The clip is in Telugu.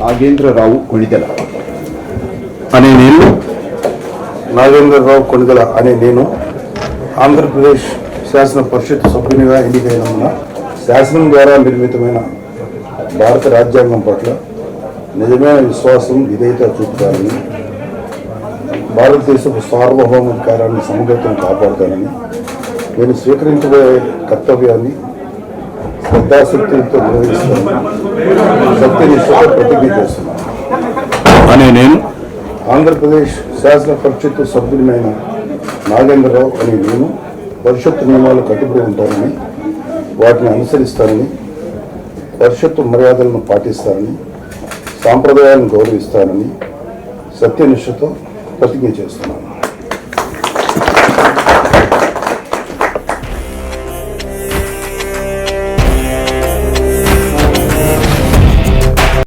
నాగేంద్రరావు కొణిదెల. అనే నేను నాగేంద్రరావు కొణిదల అనే నేను ఆంధ్రప్రదేశ్ శాసన పరిషత్ సభ్యునిగా ఎన్నికైనందున శాసనం ద్వారా నిర్మితమైన భారత రాజ్యాంగం పట్ల నిజమైన విశ్వాసం విధేయత చూపుతానని భారతదేశపు సార్వభౌమాధికారాన్ని సమగ్రతను కాపాడుతానని నేను స్వీకరించబోయే కర్తవ్యాన్ని శ్రద్ధాశక్తులతో సత్యనిష్టతో ప్రతిజ్ఞ చేస్తున్నాను అనే నేను ఆంధ్రప్రదేశ్ శాసన పరిషత్ సభ్యులమైన నాగేంద్రరావు అనే నేను పరిషత్ నియమాలు కట్టుబడి ఉంటానని వాటిని అనుసరిస్తానని పరిషత్తు మర్యాదలను పాటిస్తానని సాంప్రదాయాలను గౌరవిస్తానని సత్యనిష్టతో ప్రతిజ్ఞ చేస్తున్నాను.